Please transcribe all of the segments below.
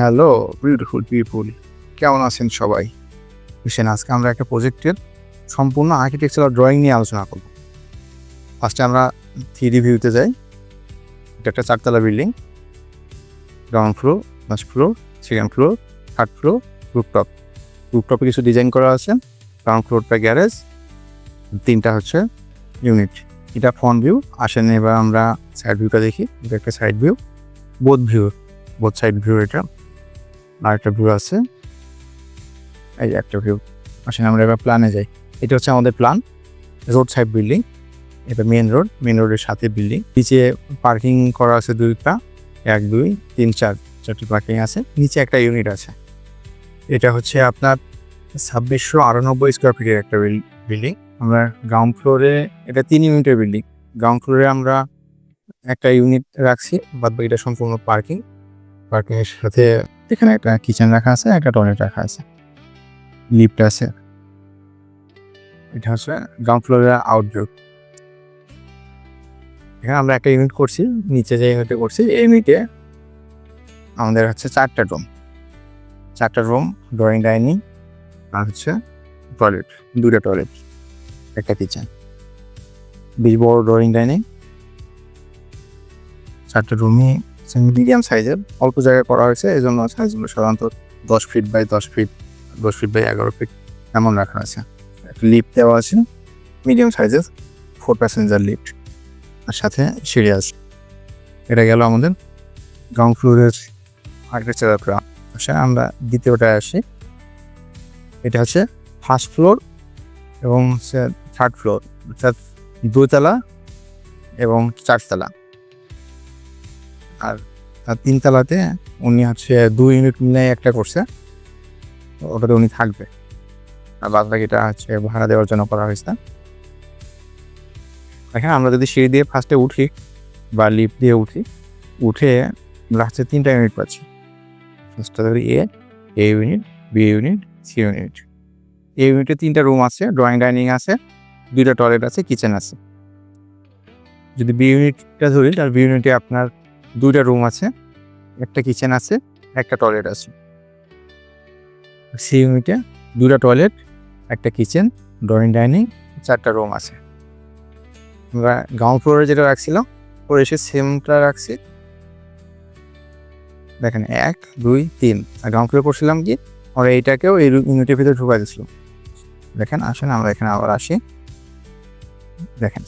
Hello beautiful পিপুল কেমন আছেন সবাই? বুঝছেন, আজকে আমরা একটা প্রজেক্টের সম্পূর্ণ আর্কিটেকচারাল ড্রয়িং নিয়ে আলোচনা করব। ফার্স্টে আমরা থ্রি ভিউতে যাই। এটা একটা চারতলা building ground floor first floor second floor third floor rooftop রুপটপে কিছু ডিজাইন করা আছে। গ্রাউন্ড ফ্লোরটা গ্যারেজ তিনটা হচ্ছে ইউনিট এটা ফ্রন্ট ভিউ আসেন এবার আমরা সাইড ভিউটা দেখি। এটা একটা side view both view both side view এটা। আর একটা ভিউ আছে। এই একটা ভিউ আসলে আমরা এবার প্ল্যানে যাই। এটা হচ্ছে আমাদের প্ল্যান রোড সাইড বিল্ডিং এটা মেন রোড মেন রোডের সাথে বিল্ডিং নিচে পার্কিং করা আছে দুইটা। এক, দুই, তিন, চার। চারটি পার্কিং আছে। নিচে একটা ইউনিট আছে। এটা হচ্ছে আপনার ছাব্বিশশো আটানব্বই স্কোয়ার ফিটের একটা বিল্ডিং আমরা গ্রাউন্ড ফ্লোরে এটা তিন ইউনিটের বিল্ডিং গ্রাউন্ড ফ্লোরে আমরা একটা ইউনিট রাখছি, বাদ বাকিটা সম্পূর্ণ পার্কিং পার্কিংয়ের সাথে এখানে একটা কিচেন রাখা আছে, একটা টয়লেট রাখা আছে। লিফট আছে। এটা হচ্ছে গ্রাউন্ড ফ্লোরের আউটডোর এখানে আমরা একটা ইউনিট করছি, নিচে যে ইউনিটে করছি, এই ইউনিটে আমাদের হচ্ছে চারটা রুম চারটা রুম ড্রয়িং ডাইনিং আর হচ্ছে টয়লেট দুটো টয়লেট একটা কিচেন বেশ বড় ড্রয়িং ডাইনিং চারটে রুমই মিডিয়াম সাইজের অল্প জায়গায় করা হয়েছে এই জন্য সাইজগুলো সাধারণত দশ ফিট বাই দশ ফিট দশ ফিট বাই এগারো ফিট এমন রাখা আছে একটা লিফট দেওয়া আছে। মিডিয়াম সাইজের ফোর প্যাসেঞ্জার লিফট আর সাথে সিঁড়ি আছে। এটা গেল আমাদের গ্রাউন্ড ফ্লোরের আর্কিটেকচার আচ্ছা আমরা দ্বিতীয়টায় আসি। এটা হচ্ছে ফার্স্ট ফ্লোর এবং হচ্ছে থার্ড ফ্লোর অর্থাৎ দুতলা এবং চারতলা। আর তিনতলাতে উনি হচ্ছে দুই ইউনিট মিলে একটা করছে। ওটাতে উনি থাকবে। আর বাদ বাকিটা হচ্ছে ভাড়া দেওয়ার জন্য করা হয়েছে। এখানে আমরা যদি সিঁড়ি দিয়ে ফার্স্টে উঠি বা লিফট দিয়ে উঠি, উঠে হচ্ছে তিনটা ইউনিট পাচ্ছি। ফার্স্টটা ধরি A A unit B unit C unit A ইউনিটে তিনটা রুম আছে ড্রয়িং ডাইনিং আছে, দুইটা টয়লেট আছে কিচেন আছে। যদি বি ইউনিটটা ধরি তার বি ইউনিটে আপনার দুইটা রুম আছে, একটা কিচেন আছে, একটা টয়লেট আছে। সি ইউনিটে দুটা টয়লেট, একটা কিচেন ড্রয়িং ডাইনিং চারটা রুম আছে। আমরা গ্রাউন্ড ফ্লোরে যেটা রাখছিলাম, ওর এসে সেমটা রাখছি। দেখেন, এক, দুই, তিন। আর গ্রাউন্ড ফ্লোরে করছিলাম কি, আমরা এইটাকেও এই ইউনিটের ভিতরে ঢুকাই দিচ্ছিলাম দেখেন, আসেন, আমরা এখানে আবার আসি। দেখেন,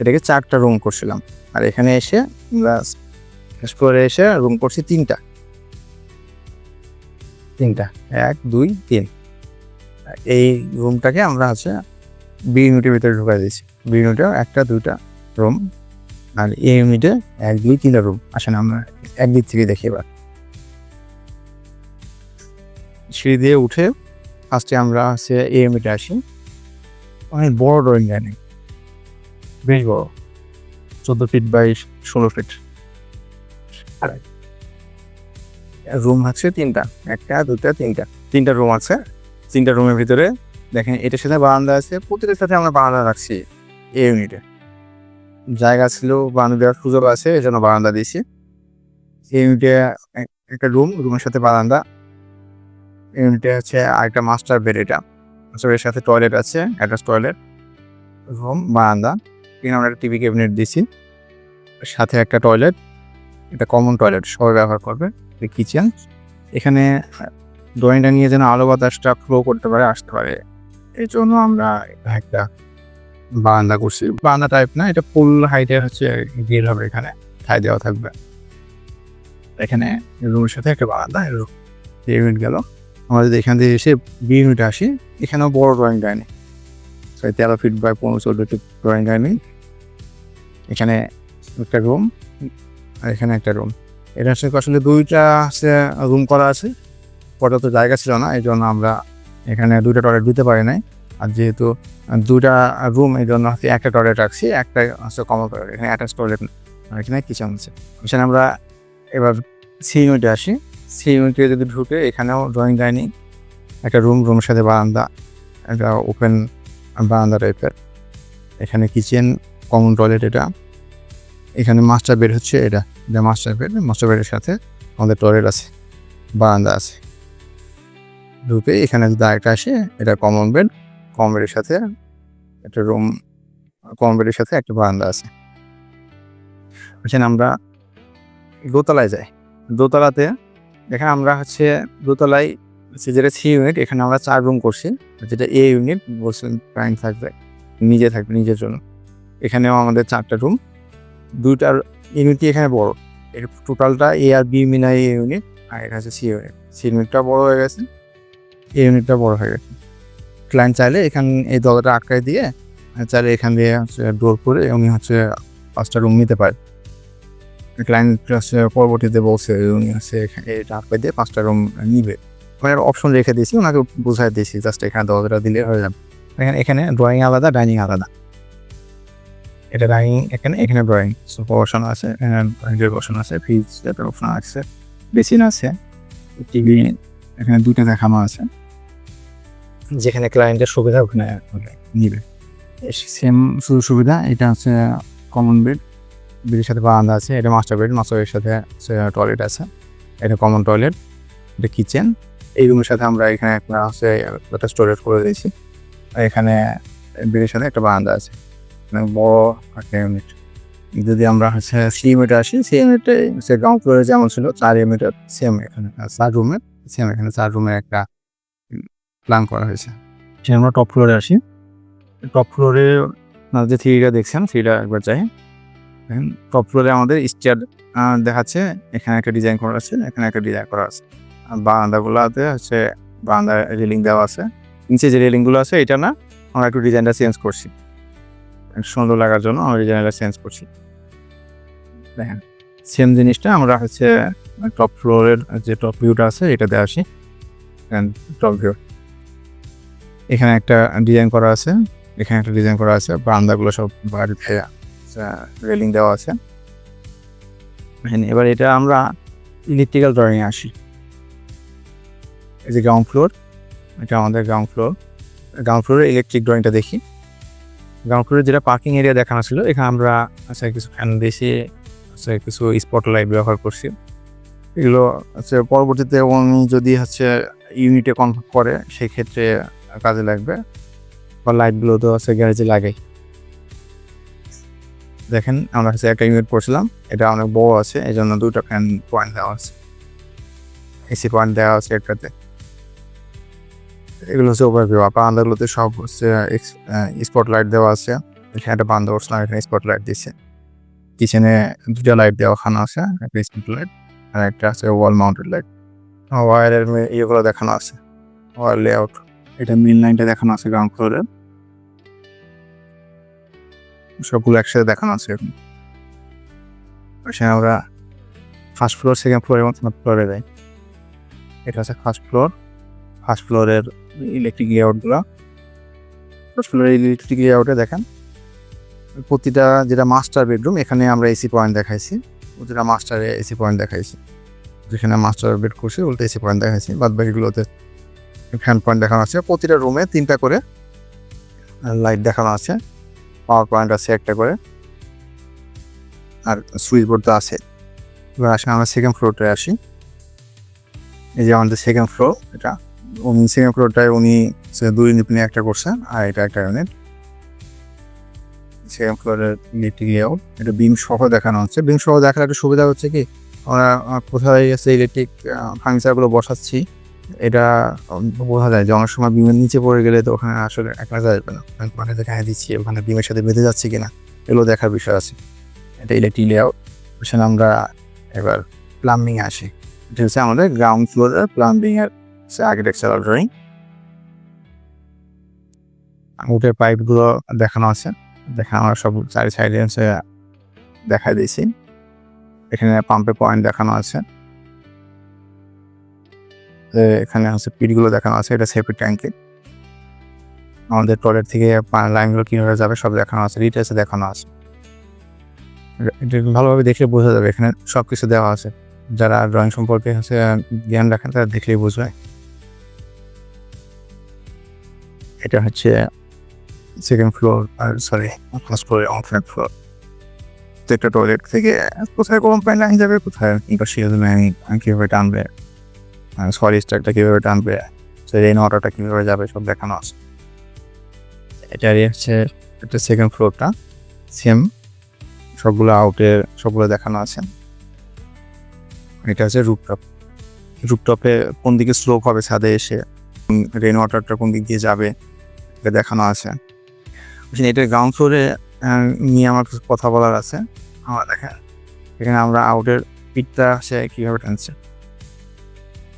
এটাকে চারটা রুম করছিলাম। আর এখানে এসে আমরা এসে রুম করছি তিনটা। তিনটা। এক, দুই, তিন। এই রুমটাকে আমরা হচ্ছে বি ইউনিটের ভিতরে ঢুকাই দিয়েছি। বি ইউনিটে একটা, দুইটা রুম আর এ ইউনিটে এক, দুই, তিনটা রুম আসেন আমরা একদিক থেকে দেখি এবার। সিঁড়ি দিয়ে উঠে ফার্স্টে আমরা হচ্ছে এ ইউনিটে আসি। অনেক বড় ড্রয়িং ডাইনিং বেশ বড়। চোদ্দ ফিট বাই ষোলো ফিট রুম আছে তিনটা, একটা দুটা তিনটা। তিনটা রুম আছে। তিনটা রুমের ভিতরে দেখেন, এটার সাথে বারান্দা আছে। প্রতিটার সাথে আমরা বারান্দা রাখছি এ ইউনিটে জায়গা ছিল, বারান্দা দেওয়ার সুযোগ আছে এই জন্য বারান্দা দিয়েছি। এই ইউনিটে একটা রুম রুমের সাথে বারান্দা। ইউনিটে আছে আরেকটা মাস্টার বেড এটা। মাস্টার বেডের সাথে টয়লেট আছে অ্যাটাচ টয়লেট রুম বারান্দা। এখানে আমরা একটা টিভি ক্যাবিনেট দিয়েছি। সাথে একটা টয়লেট এটা কমন টয়লেট সবাই ব্যবহার করবে কিচেন এখানে ড্রয়িংটা নিয়ে যেন আলো বাতাসটা ফ্লো করতে পারে, আসতে পারে। এই জন্য আমরা একটা বারান্দা করছি। বারান্দা টাইপ না, এটা ফুল হাইটের হচ্ছে গেট হবে এখানে, ঠাই দেওয়া থাকবে। এখানে রুমের সাথে একটা বারান্দা ইউনিট গেল। যদি এখান থেকে এসে বি ইউনিটে আসি, এখানেও বড় ড্রয়িং ডাইনিং তেরো ফিট বাই পনেরো চোদ্দ ফিট ড্রয়িং ডাইনিং এখানে একটা রুম আর এখানে একটা রুম এটা হচ্ছে আসলে দুইটা হচ্ছে রুম করা আছে। পর্যাপ্ত জায়গা ছিল না এই জন্য আমরা এখানে দুইটা টয়লেট দিতে পারি নাই। আর যেহেতু দুইটা রুম এই জন্য হচ্ছে একটা টয়লেট রাখছি, একটা হচ্ছে কমন টয়লেট এখানে অ্যাটাচ টয়লেট আর এখানে কিচেন আছে। এখানে আমরা এবার সি ইউনিটে আসি। সি ইউনিটে যদি ঢুকে এখানেও ড্রয়িং ডাইনিং একটা রুম রুমের সাথে বারান্দা, একটা ওপেন বারান্দা টাইপের এখানে কিচেন কমন টয়লেট এটা। এখানে মাস্টার বেড হচ্ছে এটা এটা মাস্টার বেড মাস্টার বেডের সাথে আমাদের টয়লেট আছে, বারান্দা আছে। ঢুকে এখানে যদি আরেকটা আসে, এটা কমন বেড কমন বেডের সাথে একটা রুম কমন বেডের সাথে একটা বারান্দা আছে। এখানে আমরা দোতলায় যাই। দোতলাতে এখানে আমরা হচ্ছে দোতলায়, হচ্ছে যেটা সি ইউনিট এখানে আমরা চার রুম করছি। যেটা এ ইউনিট বলছেন প্রাইম থাকবে, নিজে থাকবে, নিজের জন্য। এখানেও আমাদের চারটা রুম দুইটার ইউনিটই এখানে বড়। এর টোটালটা এ আর বি মিলাই এ ইউনিট আর এটা হচ্ছে সি ইউনিট সি ইউনিটটা বড় হয়ে গেছে এ ইউনিটটা বড় হয়ে গেছে। ক্লায়েন্ট চাইলে এখান, এই দরজাটা আটকায় দিয়ে চাইলে এখান দিয়ে হচ্ছে ডোর করে উনি হচ্ছে পাঁচটা রুম নিতে পারে। ক্লায়েন্ট হচ্ছে পরবর্তীতে বলছে উনি হচ্ছে এটা আটকায় দিয়ে পাঁচটা রুম নিবে। মানে অপশন রেখে দিয়েছি, ওনাকে বোঝাই দিয়েছি, জাস্ট এখানে দরজাটা দিলে হয়ে যাবে। এখানে এখানে ড্রয়িং আলাদা ডাইনিং আলাদা। এটা ডাইনিং এখানে এখানে ড্রয়িং সোফা বসানো আছে ড্রয়িং বসানো আছে ফ্রিজ অপশন আছে বেসিন আছে টিভি এখানে দুইটা দেখানো আছে। যেখানে ক্লায়েন্টের সুবিধা ওখানে নিবে। সেম সুযোগ সুবিধা এটা হচ্ছে কমন বেড বেডের সাথে বারান্দা আছে এটা মাস্টার বেড মাস্টার বেডের সাথে টয়লেট আছে এটা কমন টয়লেট এটা কিচেন এই রুমের সাথে আমরা এখানে একটা হচ্ছে একটা স্টোরেজ করে দিয়েছি এখানে বেডের সাথে একটা বারান্দা আছে। বড় একটা ইউনিট যদি আমরা হচ্ছে সি ইউনিটে আসি সি ইউনিটে হচ্ছে গ্রাউন্ড ফ্লোরে যেমন ছিল, চার ইউনিটের সেম এখানে চার রুমের সেম এখানে চার রুমের একটা প্ল্যান করা হয়েছে। সে আমরা টপ ফ্লোরে আসি। টপ ফ্লোরে যে থ্রিটা দেখছেন থ্রিটা একবার যাই। টপ ফ্লোরে আমাদের স্টেয়ার দেখাচ্ছে, এখানে একটা ডিজাইন করা আছে, এখানে একটা ডিজাইন করা আছে। আর বারান্দাগুলোতে হচ্ছে বারান্দা রেলিং দেওয়া আছে। নিচে যে রেলিংগুলো আছে, এটা না আমরা একটু ডিজাইনটা চেঞ্জ করছি। সুন্দর লাগার জন্য আমরা ডিজাইনটা চেঞ্জ করছি। দেখেন সেম জিনিসটা আমরা হচ্ছে টপ ফ্লোরের যে টপ ভিউটা আছে এটা দিয়ে আসি টপ ভিউ এখানে একটা ডিজাইন করা আছে, এখানে একটা ডিজাইন করা আছে, বারান্দাগুলো সব বাড়িতে রেলিং দেওয়া আছে। এবার এটা আমরা ইলেকট্রিক্যাল ড্রয়িং আসি। এই যে গ্রাউন্ড ফ্লোর এটা আমাদের গ্রাউন্ড ফ্লোর গ্রাউন্ড ফ্লোরে ইলেকট্রিক ড্রয়িংটা দেখি। গ্রাউন্ড যেটা পার্কিং এরিয়া দেখানো ছিল, এখানে আমরা আচ্ছা কিছু ফ্যান দিয়েছি আচ্ছা কিছু স্পট লাইট ব্যবহার করছি। এগুলো হচ্ছে পরবর্তীতে উনি যদি হচ্ছে ইউনিটে কনভার্ট করে সেই ক্ষেত্রে কাজে লাগবে। বা লাইটগুলো তো হচ্ছে গ্যারেজে লাগাই। দেখেন, আমরা হচ্ছে একটা ইউনিট পড়ছিলাম, এটা অনেক বড় আছে এই জন্য দুটো ফ্যান পয়েন্ট দেওয়া আছে। এসি পয়েন্ট দেওয়া আছে একটাতে। এগুলো হচ্ছে ওভারভিউ আর বারান্দাগুলোতে সব হচ্ছে স্পট লাইট দেওয়া আছে। এখানে একটা বান্ধব বসলাম, এখানে স্পট লাইট দিচ্ছে কিচেনে দুটা লাইট দেওয়া খানা আছে, একটা স্পট লাইট আর একটা আছে ওয়াল মাউন্টেড লাইট ওয়ারের ইয়েগুলো দেখানো আছে। ওয়ার লেআউট এটা মেন লাইনটা দেখানো আছে গ্রাউন্ড ফ্লোরে সবগুলো একসাথে দেখানো আছে এখন সেখানে আমরা ফার্স্ট ফ্লোর সেকেন্ড ফ্লোর এবং থার্ড ফ্লোরে যাই। এটা হচ্ছে ফার্স্ট ফ্লোর ফার্স্ট ফ্লোরের ইলেকট্রিক লেআউটগুলো ফ্লোরের ইলেকট্রিক লেআউটে দেখেন, প্রতিটা যেটা মাস্টার বেডরুম এখানে আমরা এসি পয়েন্ট দেখাইছি। প্রতিটা মাস্টারে এসি পয়েন্ট দেখাইছি। যেখানে মাস্টার বেড করছি, উল্টো এসি পয়েন্ট দেখাইছি। বাদ বাকিগুলোতে ফ্যান পয়েন্ট দেখানো আছে। প্রতিটা রুমে তিনটা করে লাইট দেখানো আছে। পাওয়ার পয়েন্ট আছে একটা করে। আর সুইচ বোর্ড তো আছে। এবার আসে আমরা সেকেন্ড ফ্লোরটায় আসি। এই যে আমাদের সেকেন্ড ফ্লোর এটা। উনি ফ্লোরটায় উনি দুই ইউনিট নিয়ে একটা করছে, আর এটা একটা ইউনিট সেকেন্ড ফ্লোরের ইলেকট্রিক লেআউট এটা বিম সহ দেখানো হচ্ছে। বিম সহ দেখার একটা সুবিধা হচ্ছে কি, আমরা কোথায় গেছে ইলেকট্রিক ফার্নিচারগুলো বসাচ্ছি, এটা বোঝা যায় যে অনেক সময় বিমের নিচে পড়ে গেলে তো ওখানে আসলে একলা যাবে না। মানে যেখানে দিচ্ছি, ওখানে বিমের সাথে বেঁধে যাচ্ছে কিনা, এগুলো দেখার বিষয় আছে। এটা ইলেকট্রিক লেআউট সেখানে আমরা এবার প্লাম্বিং আসি। এটা হচ্ছে আমাদের গ্রাউন্ড ফ্লোরের প্লাম্বিং এর আর্কিটেকচারাল ড্রয়িং উঠের পাইপগুলো দেখানো আছে। দেখা আমরা সব চারি সাইডে হচ্ছে দেখা দিয়েছি। এখানে পাম্পের পয়েন্ট দেখানো আছে। এখানে হচ্ছে পিটগুলো দেখানো আছে, এটা সেফটি ট্যাঙ্কি আমাদের টয়লেট থেকে লাইনগুলো কীভাবে যাবে সব দেখানো আছে ডিটেলসে দেখানো আছে। এটা- ভালোভাবে দেখলে বোঝা যাবে, এখানে সব কিছু দেওয়া আছে। যারা ড্রয়িং সম্পর্কে হচ্ছে জ্ঞান রাখেন, তারা দেখলেই বুঝবে। এটা হচ্ছে second floor R sorry first floor on floor প্রত্যেকটা টয়লেট থেকে কোথায় গরম পানি লাইন যাবে কোথায়? ইন্ডাস্ট্রিয়াল লাইন কীভাবে টানবে? সরি স্ট্রাকটা কীভাবে টানবে? সে রেন ওয়াটারটা কীভাবে যাবে, সব দেখানো আছে। এটারই হচ্ছে একটা সেকেন্ড ফ্লোরটা সেম সবগুলো আউটের সবগুলো দেখানো আছে। এটা হচ্ছে রুপটপ রুপটপে কোন দিকে স্লোপ হবে ছাদে এসে রেন ওয়াটারটা কোন দিক দিয়ে যাবে? দেখানো আছে। এটা গ্রাউন্ড ফ্লোরে নিয়ে আমার কিছু কথা বলার আছে। আমার দেখেন, এখানে আমরা আউটের পিঠটা সে কীভাবে টানছে।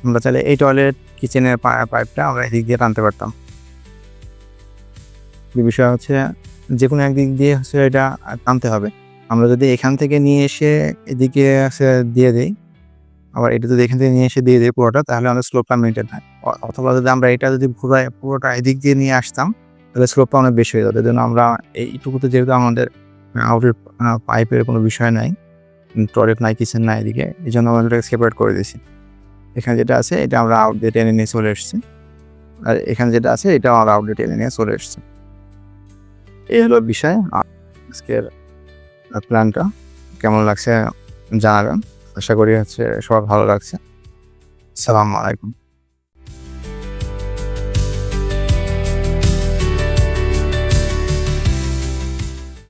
আমরা চাইলে এই টয়লেট কিচেনের পাইপটা আমরা এদিক দিয়ে টানতে পারতাম। বিষয় হচ্ছে, যে কোনো একদিক দিয়ে হচ্ছে এটা টানতে হবে। আমরা যদি এখান থেকে নিয়ে এসে এদিকে দিয়ে দিই আবার এটা যদি এখান থেকে নিয়ে এসে দিয়ে দিই পুরোটা, তাহলে আমাদের স্লোপটা মেনটেন হয়। অথবা যদি আমরা এটা যদি পুরো পুরোটা এদিক দিয়ে নিয়ে আসতাম, তাহলে স্লোপটা অনেক বেশি হয়ে এই জন্য আমরা এইটুকুতে যেহেতু আমাদের আউটের পাইপের কোনো বিষয় নাই টয়লেট নাই কিচেন নাই এদিকে এই জন্য আমরা এটাকে সেপারেট করে দিয়েছি। এখানে যেটা আছে, এটা আমরা আউট দিয়ে টেনে নিয়ে চলে এসেছি। আর এখানে যেটা আছে এটা আমরা আউট দিয়ে টেনে নিয়ে চলে এসেছি। এই হলো বিষয়। আজকের প্ল্যানটা কেমন লাগছে জানাবেন। আশা করি হচ্ছে সবার ভালো লাগছে। সালাম আলাইকুম।